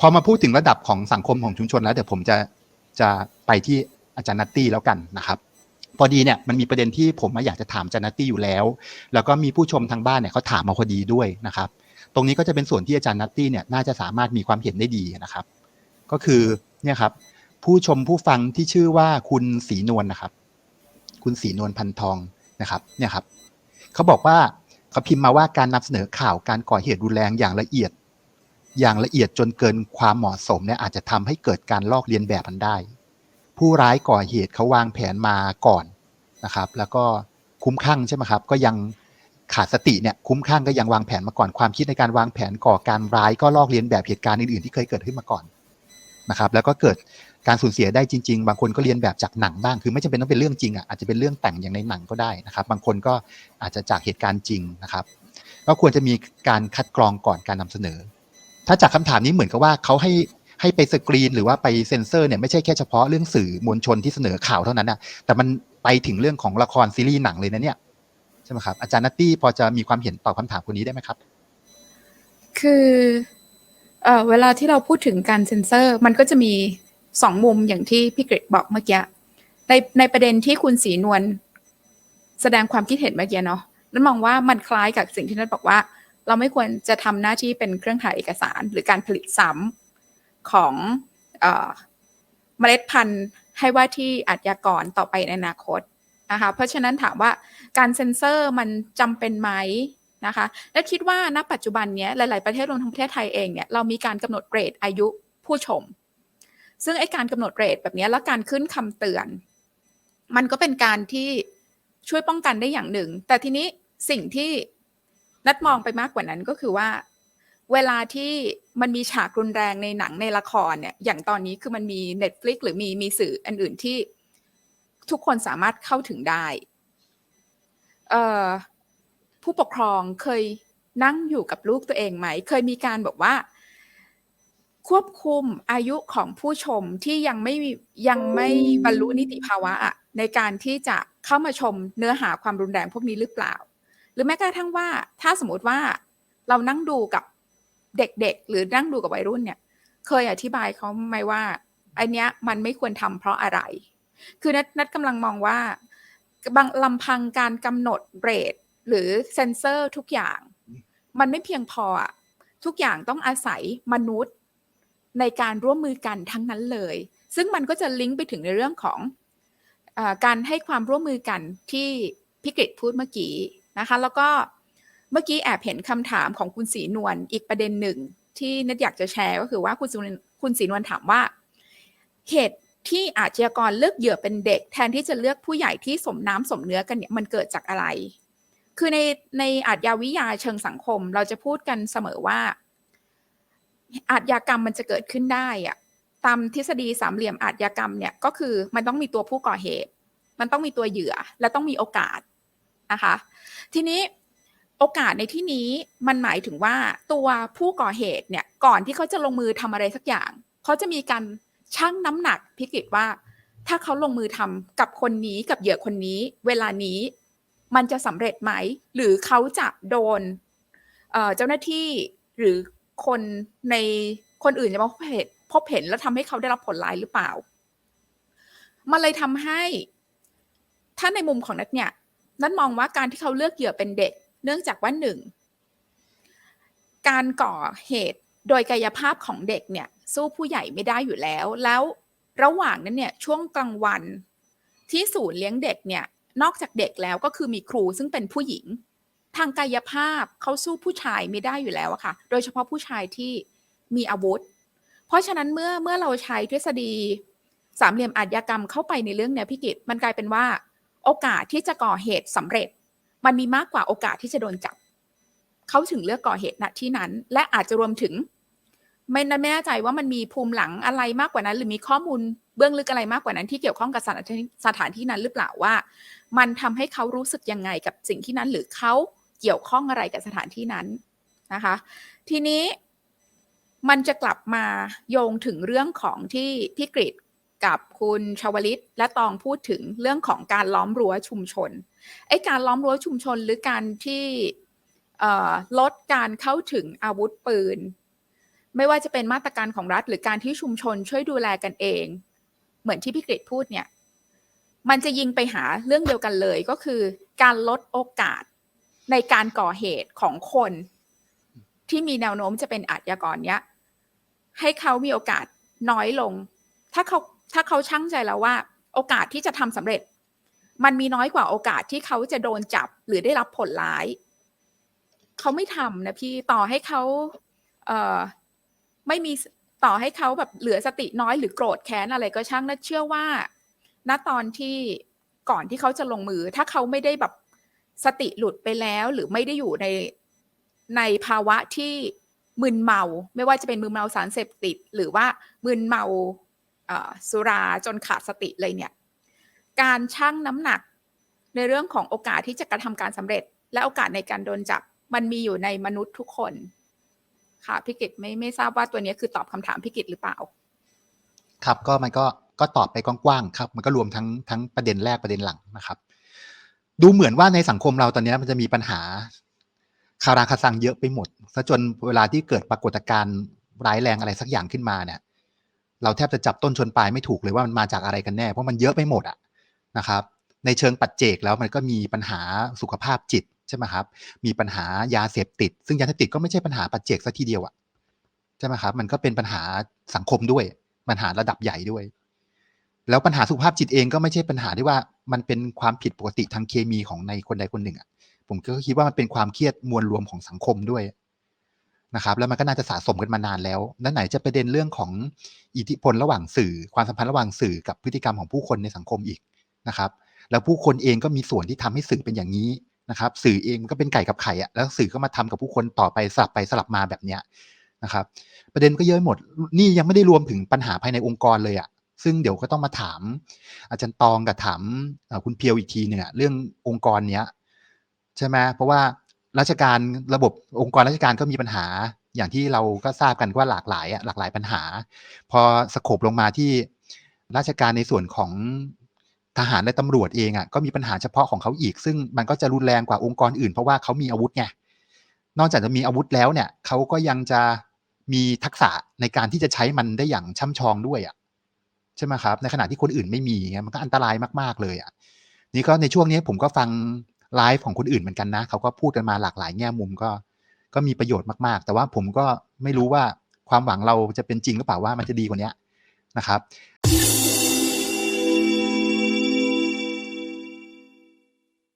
พอมาพูดถึงระดับของสังคมของชุมชนแล้วเดี๋ยวผมจะจะไปที่อาจารย์นัตตี้แล้วกันนะครับพอดีเนี่ยมันมีประเด็นที่ผมอยากจะถามอาจารย์นัตตี้อยู่แล้ว แล้วก็มีผู้ชมทางบ้านเนี่ยเขาถามมาพอดีด้วยนะครับ ตรงนี้ก็จะเป็นส่วนที่อาจารย์นัตตี้เนี่ยน่าจะสามารถมีความเห็นได้ดีนะครับ ก็คือเนี่ยครับผู้ชมผู้ฟังที่ชื่อว่าคุณศรีนวลนะครับ คุณศรีนวลพันทองนะครับเนี่ยครับเขาบอกว่าเขาพิมพ์มาว่าการนำเสนอข่าวการก่อเหตุรุนแรงอย่างละเอียด อย่างละเอียดจนเกินความเหมาะสมเนี่ยอาจจะทำให้เกิดการลอกเลียนแบบมันได้ ผู้ร้ายก่อเหตุเขาวางแผนมาก่อนนะครับ แล้วก็คุ้มข้างใช่ไหมครับ ก็ยังขาดสติเนี่ยคุ้มข้างก็ยังวางแผนมาก่อนความคิดในการวางแผนก่อการร้ายก็ลอกเลียนแบบเหตุการณ์อื่นๆที่เคยเกิดขึ้นมาก่อนนะครับ แล้วก็เกิดการสูญเสียได้จริง ๆ บางคนก็เรียนแบบจากหนังบ้างคือไม่จำเป็นต้องเป็นเรื่องจริงอะอาจจะเป็นเรื่องแต่งอย่างในหนังก็ได้นะครับ บางคนก็อาจจะจากเหตุการณ์จริงนะครับก็ควรจะมีการคัดกรองก่อนการนำเสนอ ถ้าจากคำถามนี้เหมือนกับว่าเขาให้ให้ไปสกรีนหรือว่าไปเซ็นเซอร์เนี่ยไม่ใช่แค่เฉพาะเรื่องสื่อมวลชนที่เสนอข่าวเท่านั้นนะแต่มันไปถึงเรื่องของละครซีรีส์หนังเลยนะเนี่ยใช่ไหมครับอาจารย์นัตตี้พอจะมีความเห็นตอบคำถามคนนี้ได้ไหมครับ คือเอ่อเวลาที่เราพูดถึงการเซ็นเซอร์ มันก็จะมีสองมุมอย่างที่พี่กรดบอกเมื่อกี้ในในประเด็นที่คุณสีนวลแสดงความคิดเห็นเมื่อกี้เนาะนั้นมองว่ามันคล้ายกับสิ่งที่นัทบอกว่า เราไม่ควรจะทำหน้าที่เป็นเครื่องถ่ายเอกสารหรือการผลิตซ้ำของเมล็ดพันธุ์ให้ว่าที่อาชญากรต่อไปในอนาคตนะคะเพราะฉะนั้นถามว่าการเซ็นเซอร์มันจำเป็นไหมนะคะและคิดว่าณปัจจุบันนี้หลาย ๆ ประเทศรวมทั้งประเทศไทยเองเนี่ยเรามีการกำหนดเกรดอายุผู้ชม ซึ่งไอ้การกำหนดเกรดแบบนี้แล้วการขึ้นคำเตือน มันก็เป็นการที่ช่วยป้องกันได้อย่างหนึ่ง แต่ทีนี้สิ่งที่ นัดมองไปมากกว่านั้นก็คือว่า เวลาที่มันมีฉากรุนแรงในหนังในละครเนี่ย อย่างตอนนี้คือมันมี Netflix หรือมีมีสื่ออันอื่นที่ทุกคนสามารถเข้าถึงได้เออผู้ปกครองเคยนั่งอยู่กับลูกตัวเองไหม เคยมีการบอกว่า ควบคุมอายุของผู้ชมที่ยังไม่ยังไม่บรรลุนิติภาวะในการที่จะเข้ามาชมเนื้อหาความรุนแรงพวกนี้หรือเปล่า หรือแม้กระทั่งว่าถ้าสมมติว่าเรานั่งดูกับเด็กๆ หรือนั่งดูกับวัยรุ่นเนี่ย เคยอธิบายเขาไหมว่า อันเนี้ยมันไม่ควรทำเพราะอะไร คือนัดนัดกำลังมองว่าบางลำพังการกำหนดเรทหรือเซนเซอร์ทุกอย่าง มันไม่เพียงพอทุกอย่างต้องอาศัยมนุษย์ในการร่วมมือกันทั้งนั้นเลย ซึ่งมันก็จะลิงก์ไปถึงในเรื่องของอการให้ความร่วมมือกันที่พิกฤตพูดเมื่อกี้ นะคะ แล้วก็เมื่อกี้แอบเห็นคำถามของคุณศรีนวลอีกประเด็นหนึ่ง ที่นัดอยากจะแชร์ก็คือว่าคุณศรีนวลคุณศรีนวลถามว่า เหตุที่อาชญากรเลือกเหยื่อเป็นเด็ก แทนที่จะเลือกผู้ใหญ่ที่สมน้ำสมเนื้อกันเนี่ยมันเกิดจากอะไร คือในในอาชญาวิทยาเชิงสังคม เราจะพูดกันเสมอว่า อาชญากรรมมันจะเกิดขึ้นได้อะตามทฤษฎีสามเหลี่ยมอาชญากรรมเนี่ยก็คือมันต้องมีตัวผู้ก่อเหตุ มันต้องมีตัวเหยื่อและต้องมีโอกาส นะคะ ทีนี้โอกาสในที่นี้มันหมายถึงว่าตัวผู้ก่อเหตุเนี่ยก่อนที่เขาจะลงมือทำอะไรสักอย่างเขาจะมีการชั่งน้ำหนักพิกิตว่า ถ้าเขาลงมือทำกับคนนี้กับเหยื่อคนนี้ เวลานี้มันจะสำเร็จไหม หรือเขาจะโดนเจ้าหน้าที่หรือคนในคนอื่นจะมาพบเห็นพบเห็นแล้วทำให้เขาได้รับผลร้ายหรือเปล่า มันเลยทำให้ ถ้าในมุมของนัทเนี่ย นัทมองว่าการที่เขาเลือกเหยื่อเป็นเด็ก เนื่องจากว่าหนึ่งการก่อเหตุโดยกายภาพของเด็กเนี่ยสู้ผู้ใหญ่ไม่ได้อยู่แล้ว แล้วระหว่างนั้นเนี่ยช่วงกลางวันที่ศูนย์เลี้ยงเด็กเนี่ยนอกจากเด็กแล้วก็คือมีครูซึ่งเป็นผู้หญิง ทางกายภาพเขาสู้ผู้ชายไม่ได้อยู่แล้วอะค่ะ โดยเฉพาะผู้ชายที่มีอาวุธ เพราะฉะนั้นเมื่อเมื่อเราใช้ทฤษฎีสามเหลี่ยมอาชญากรรมเข้าไปในเรื่องเนี้ยพี่กิตมันกลายเป็นว่า โอกาสที่จะก่อเหตุสำเร็จ มันมีมากกว่าโอกาสที่จะโดนจับ เขาถึงเลือกก่อเหตุณที่นั้น และอาจจะรวมถึง ไม่ไม่แน่ใจว่ามันมีภูมิหลังอะไรมากกว่านั้น หรือมีข้อมูลเบื้องลึกอะไรมากกว่านั้นที่เกี่ยวข้องกับสถานสถานที่นั้นหรือเปล่าว่า มันทำให้เขารู้สึกยังไงกับสิ่งที่นั้น หรือเขาเกี่ยวข้องอะไรกับสถานที่นั้นนะคะ ทีนี้มันจะกลับมาโยงถึงเรื่องของที่พี่กริด กับคุณชาวลิตและตองพูดถึงเรื่องของการล้อมรั้วชุมชนไอ้การล้อมรั้วชุมชนหรือการที่ลดการเข้าถึงอาวุธปืน ไม่ว่าจะเป็นมาตรการของรัฐ หรือการที่ชุมชนช่วยดูแลกันเอง เหมือนที่พี่กฤษพูดเนี่ย มันจะยิงไปหาเรื่องเดียวกันเลยก็คือ การลดโอกาสในการก่อเหตุของคน ที่มีแนวโน้มจะเป็นอาชญากรเนี้ยให้เขามีโอกาสน้อยลง ถ้าเขา ถ้าเขาชั่งใจแล้วว่า โอกาสที่จะทำสำเร็จ มันมีน้อยกว่าโอกาสที่เขาจะโดนจับหรือได้รับผลร้าย เขาไม่ทำนะพี่ต่อให้เขาเอ่อไม่มีต่อให้เขาแบบเหลือสติน้อยหรือโกรธแค้นอะไรก็ช่างนะเชื่อว่า ณตอนที่ก่อนที่เขาจะลงมือ ถ้าเขาไม่ได้แบบสติหลุดไปแล้วหรือไม่ได้อยู่ในในภาวะที่มึนเมา ไม่ว่าจะเป็นมึนเมาสารเสพติด หรือว่ามึนเมา สุราจนขาดสติเลยเนี่ย การชั่งน้ำหนักในเรื่องของโอกาสที่จะกระทำการสำเร็จ และโอกาสในการโดนจับมันมีอยู่ในมนุษย์ทุกคน ค่ะพี่กิตไม่ไม่ทราบว่าตัวนี้คือตอบคำถามพี่กิตหรือเปล่า ครับก็มันก็ก็ตอบไปกว้างๆครับ มันก็รวมทั้งทั้งประเด็นแรกประเด็นหลังนะครับ ดูเหมือนว่าในสังคมเราตอนนี้มันจะมีปัญหาคาราคาซังเยอะไปหมดซะจนเวลาที่เกิดปรากฏการณ์ร้ายแรงอะไรสักอย่างขึ้นมาเนี่ย เราแทบจะจับต้นชนปลายไม่ถูกเลยว่ามันมาจากอะไรกันแน่ เพราะมันเยอะไปหมดอะนะครับ ในเชิงปัจเจกแล้วมันก็มีปัญหาสุขภาพจิตใช่ไหมครับ มีปัญหายาเสพติด ซึ่งยาเสพติดก็ไม่ใช่ปัญหาปัจเจกซะทีเดียวอะใช่ไหมครับ มันก็เป็นปัญหาสังคมด้วย ปัญหาระดับใหญ่ด้วย แล้วปัญหาสุขภาพจิตเองก็ไม่ใช่ปัญหาที่ว่ามันเป็นความผิดปกติทางเคมีของในคนใดคนหนึ่งอะผมก็คิดว่ามันเป็นความเครียดมวลรวมของสังคมด้วย นะครับแล้วมันก็น่าจะสะสมกันมานานแล้วนั่นไหนจะประเด็นเรื่องของอิทธิพลระหว่างสื่อ ความสัมพันธ์ระหว่างสื่อกับพฤติกรรมของผู้คนในสังคมอีกนะครับ แล้วผู้คนเองก็มีส่วนที่ทำให้สื่อเป็นอย่างนี้นะครับ สื่อเองก็เป็นไก่กับไข่อะแล้วสื่อก็มาทำกับผู้คนต่อไปสลับไปสลับมาแบบเนี้ยนะครับ ประเด็นก็เยอะหมด นี่ยังไม่ได้รวมถึงปัญหาภายในองค์กรเลยอะซึ่งเดี๋ยวก็ต้องมาถาม อาจารย์ตองกับถามคุณเพียวอีกทีหนึ่งอะเรื่ององค์กรเนี้ยใช่ไหมเพราะว่า ราชการระบบองค์กรราชการก็มีปัญหา อย่างที่เราก็ทราบกันว่าหลากหลายอะหลากหลายปัญหา พอสโคบลงมาที่ราชการในส่วนของทหารและตำรวจเองอะก็มีปัญหาเฉพาะของเขาอีก ซึ่งมันก็จะรุนแรงกว่าองค์กรอื่นเพราะว่าเขามีอาวุธไงนอกจากจะมีอาวุธแล้วเนี่ยเขาก็ยังจะมีทักษะในการที่จะใช้มันได้อย่างช่ำชองด้วยอะใช่ไหมครับ ในขณะที่คนอื่นไม่มีไงมันก็อันตรายมาก ๆ เลยอะนี่ก็ในช่วงนี้ผมก็ฟัง ไลฟ์ของคนอื่นเหมือนกันนะ เขาก็พูดกันมาหลากหลายแง่มุมก็ ก็มีประโยชน์มากๆ แต่ว่าผมก็ไม่รู้ว่าความหวังเราจะเป็นจริงหรือเปล่าว่ามันจะดีกว่านี้นะครับ